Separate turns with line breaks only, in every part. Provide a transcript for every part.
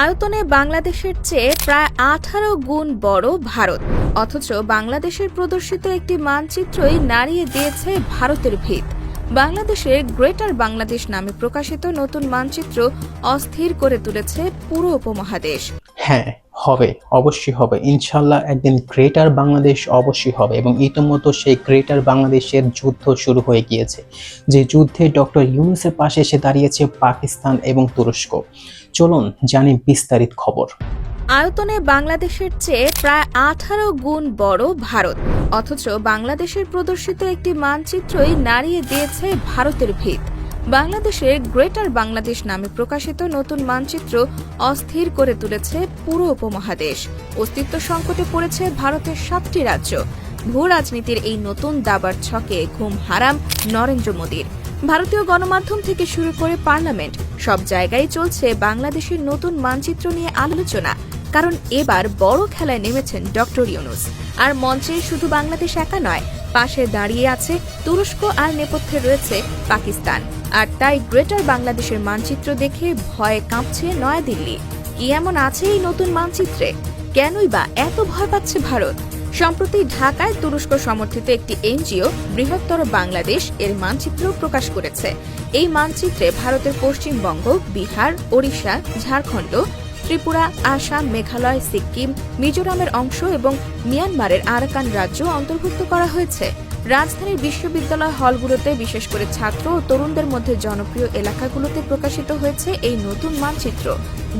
আয়তনে বাংলাদেশের চেয়ে প্রায় আঠারো গুণ বড় ভারত। অথচ বাংলাদেশের প্রদর্শিত একটি মানচিত্রই নাড়িয়ে দিয়েছে ভারতের ভিত। বাংলাদেশের গ্রেটার বাংলাদেশ নামে প্রকাশিত নতুন মানচিত্র অস্থির করে তুলেছে পুরো উপমহাদেশ।
হ্যাঁ হবে, অবশ্যই হবে। ইনশাল্লাহ একদিন গ্রেটার বাংলাদেশ অবশ্যই হবে এবং ইতিমধ্যে সেই গ্রেটার বাংলাদেশের যুদ্ধ শুরু হয়ে গিয়েছে, যে যুদ্ধে ডক্টর ইউনুসের পাশে এসে দাঁড়িয়েছে পাকিস্তান এবং তুরস্ক। চলুন জানি বিস্তারিত খবর।
আয়তনে বাংলাদেশের চেয়ে প্রায় আঠারো গুণ বড় ভারত। অথচ বাংলাদেশের প্রদর্শিত একটি মানচিত্রই নাড়িয়ে দিয়েছে ভারতের ভিত। বাংলাদেশের গ্রেটার বাংলাদেশ নামে প্রকাশিত নতুন মানচিত্র অস্থির করে তুলেছে পুরো উপমহাদেশ। অস্তিত্ব সংকটে পড়েছে ভারতের সাতটি রাজ্য। ভূ রাজনীতির এই নতুন দাবার ছকে ঘুম হারাম নরেন্দ্র মোদীর। ভারতীয় গণমাধ্যম থেকে শুরু করে পার্লামেন্ট, সব জায়গায় চলছে বাংলাদেশের নতুন মানচিত্র নিয়ে আলোচনা। কারণ এবার বড় খেলায় নেমেছেন ডক্টর ইউনুস। আর মঞ্চে শুধু বাংলাদেশ একা নয়, পাশে দাঁড়িয়ে আছে তুরস্ক আর নেপথ্যে রয়েছে পাকিস্তান। আর তাই গ্রেটার বাংলাদেশের মানচিত্র দেখে ভয়ে কাঁপছে নয়াদিল্লি। কি এমন আছে এই নতুন মানচিত্রে? কেনই বা এত ভয় পাচ্ছে ভারত? সম্প্রতি ঢাকায় তুরস্ক সমর্থিত একটি এনজিও বৃহত্তর বাংলাদেশ এর মানচিত্র প্রকাশ করেছে। এই মানচিত্রে ভারতের পশ্চিমবঙ্গ, বিহার, ওড়িশা, ঝাড়খণ্ড ত্রিপুরা, আসাম, মেঘালয়, সিকিম, মিজোরামের অংশ এবং মিয়ানমারের আরাকান রাজ্য অন্তর্ভুক্ত করা হয়েছে। রাজধানীর বিশ্ববিদ্যালয় হলগুলোতে বিশেষ করে ছাত্র ও তরুণদের মধ্যে জনপ্রিয় এলাকাগুলোতে প্রকাশিত হয়েছে এই নতুন মানচিত্র।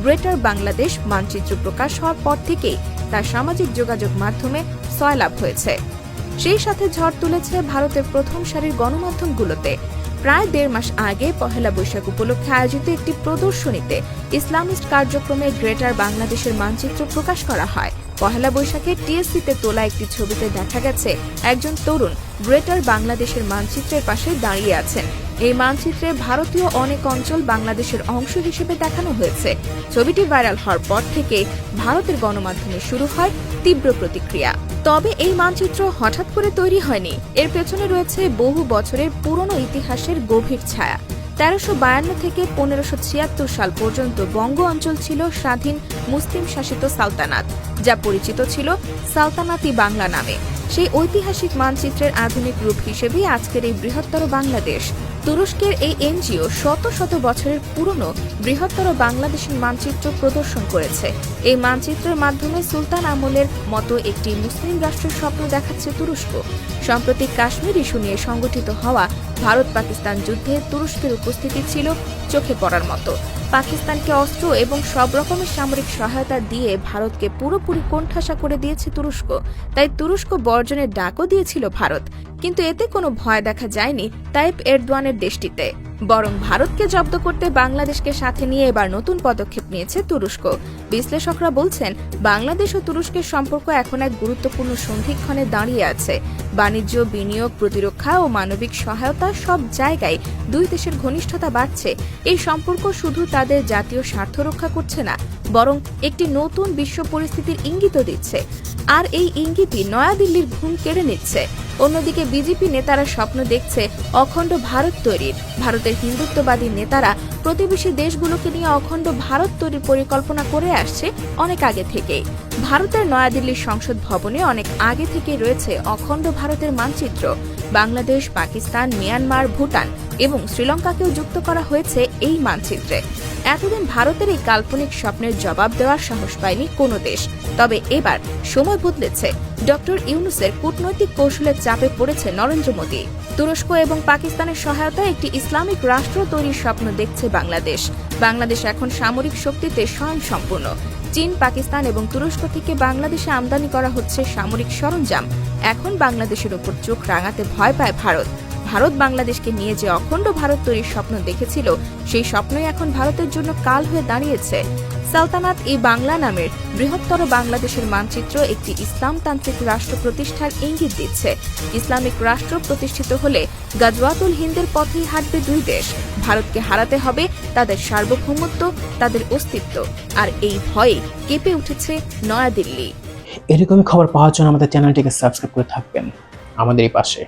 গ্রেটার বাংলাদেশ মানচিত্র প্রকাশ হওয়ার পর থেকেই তার সামাজিক যোগাযোগ মাধ্যমে সয়লাভ হয়েছে। সেই সাথে ঝড় তুলেছে ভারতের প্রথম সারির গণমাধ্যমগুলোতে। প্রায় দেড় মাস আগে পহেলা বৈশাখ উপলক্ষে আয়োজিত একটি প্রদর্শনীতে ইসলামিস্ট কার্যক্রমে গ্রেটার বাংলাদেশের মানচিত্র প্রকাশ করা হয়। পহেলা বৈশাখে টিএসসিতে তোলা একটি ছবিতে দেখা গেছে, একজন তরুণ গ্রেটার বাংলাদেশের মানচিত্রের পাশে দাঁড়িয়ে আছেন। এই মানচিত্রে ভারতীয় অনেক অঞ্চল বাংলাদেশের অংশ হিসেবে দেখানো হয়েছে। ছবিটি ভাইরাল হওয়ার পর থেকে ভারতের গণমাধ্যমে শুরু হয় তীব্র প্রতিক্রিয়া। তবে এই মানচিত্র হঠাৎ করে তৈরি হয়নি। এর পেছনে রয়েছে বহু বছরের পুরনো ইতিহাসের গভীর ছায়া। তেরোশো বায়ান্ন থেকে পনেরোশো ছিয়াত্তর সাল পর্যন্ত বঙ্গ অঞ্চল ছিল স্বাধীন মুসলিম শাসিত সালতানাত, যা পরিচিত ছিল সালতানাতি বাংলা নামে। সেই ঐতিহাসিক মানচিত্রের আধুনিক রূপ হিসেবেই আজকের এই বৃহত্তর বাংলাদেশ তুরস্কের এই এনজিও শত শত বছরের পুরনো বৃহত্তর বাংলাদেশের মানচিত্র প্রদর্শন করেছে। এই মানচিত্রের মাধ্যমে সুলতান আমলের মতো একটি মুসলিম রাষ্ট্রের স্বপ্ন দেখাচ্ছে তুরস্ক। সম্প্রতি কাশ্মীর ইস্যু নিয়ে সংগঠিত হওয়া ভারত পাকিস্তান যুদ্ধে তুরস্কের উপস্থিতি ছিল চোখে পড়ার মতো। পাকিস্তানকে অস্ত্র এবং সব রকমের সামরিক সহায়তা দিয়ে ভারতকে পুরোপুরি কোণঠাসা করে দিয়েছে তুরস্ক। তাই তুরস্ক বর্জনের ডাকও দিয়েছিল ভারত। কিন্তু এতে কোনো ভয় দেখা যায়নি তাইপ এরদোয়ানের দেশটিতে। বরং ভারতকে জব্দ করতে বাংলাদেশকে সাথে নিয়ে এবার নতুন পদক্ষেপ নিয়েছে তুরস্ক। বিশ্লেষকরা বলছেন, বাংলাদেশ ও তুরস্কের সম্পর্ক এখন এক গুরুত্বপূর্ণ সন্ধিক্ষণে দাঁড়িয়ে আছে। বাণিজ্য, বিনিয়োগ, প্রতিরক্ষা ও মানবিক সহায়তা সব জায়গায় দুই দেশের ঘনিষ্ঠতা বাড়ছে। এই সম্পর্ক শুধু তাদের জাতীয় স্বার্থ রক্ষা করছে না বরং একটি নতুন বিশ্ব পরিস্থিতির ইঙ্গিতও দিচ্ছে। আর এই ইঙ্গিতই নয়াদিল্লির ঘুম কেড়ে নিচ্ছে। অন্যদিকে বিজেপি নেতারা স্বপ্ন দেখছে অখণ্ড ভারত তৈরির। ভারতের হিন্দুত্ববাদী নেতারা প্রতিবেশী দেশগুলোকে নিয়ে অখণ্ড ভারত তৈরির পরিকল্পনা করে আসছে অনেক আগে থেকেই ভারতের নয়াদিল্লির সংসদ ভবনে অনেক আগে থেকে রয়েছে অখণ্ড ভারতের মানচিত্র। বাংলাদেশ, পাকিস্তান, মিয়ানমার, ভুটান এবং শ্রীলঙ্কাকেও যুক্ত করা হয়েছে এই মানচিত্রে। এতদিন ভারতের এই কাল্পনিক স্বপ্নের জবাব দেওয়ার সাহস পায়নি কোনো দেশ। তবে এবার সময় বদলেছে। ডক্টর ইউনুসের কূটনৈতিক কৌশলের চাপে পড়েছে নরেন্দ্র মোদী। তুরস্ক এবং পাকিস্তানের সহায়তায় একটি ইসলামিক রাষ্ট্র তৈরির স্বপ্ন দেখছে বাংলাদেশ। বাংলাদেশ এখন সামরিক শক্তিতে স্বয়ংসম্পূর্ণ। চীন, পাকিস্তান এবং তুরস্ক থেকে বাংলাদেশে আমদানি করা হচ্ছে সামরিক সরঞ্জাম। এখন বাংলাদেশের উপর চোখ রাঙাতে ভয় পায় ভারত। ভারত বাংলাদেশকে নিয়ে যে অখণ্ড ভারত তৈরির স্বপ্ন দেখেছিল, সেই স্বপ্নই এখন ভারতের জন্য কাল হয়ে দাঁড়িয়েছে। সালতানাত এই বাংলা নামের বৃহত্তর বাংলাদেশের মানচিত্র একটি ইসলামতান্ত্রিক রাষ্ট্র প্রতিষ্ঠার ইঙ্গিত দিচ্ছে। ইসলামিক রাষ্ট্র প্রতিষ্ঠিত হলে গাজওয়াতুল হিন্দের পথেই হাঁটবে দুই দেশ। ভারতকে হারাতে হবে তাদের সার্বভৌমত্ব, তাদের অস্তিত্ব। আর এই ভয়ে কেঁপে উঠেছে নয়াদিল্লি।
এরকমই খবর পাওয়ার জন্য আমাদের চ্যানেলটিকে সাবস্ক্রাইব করে থাকবেন। আমাদের এই পাশে।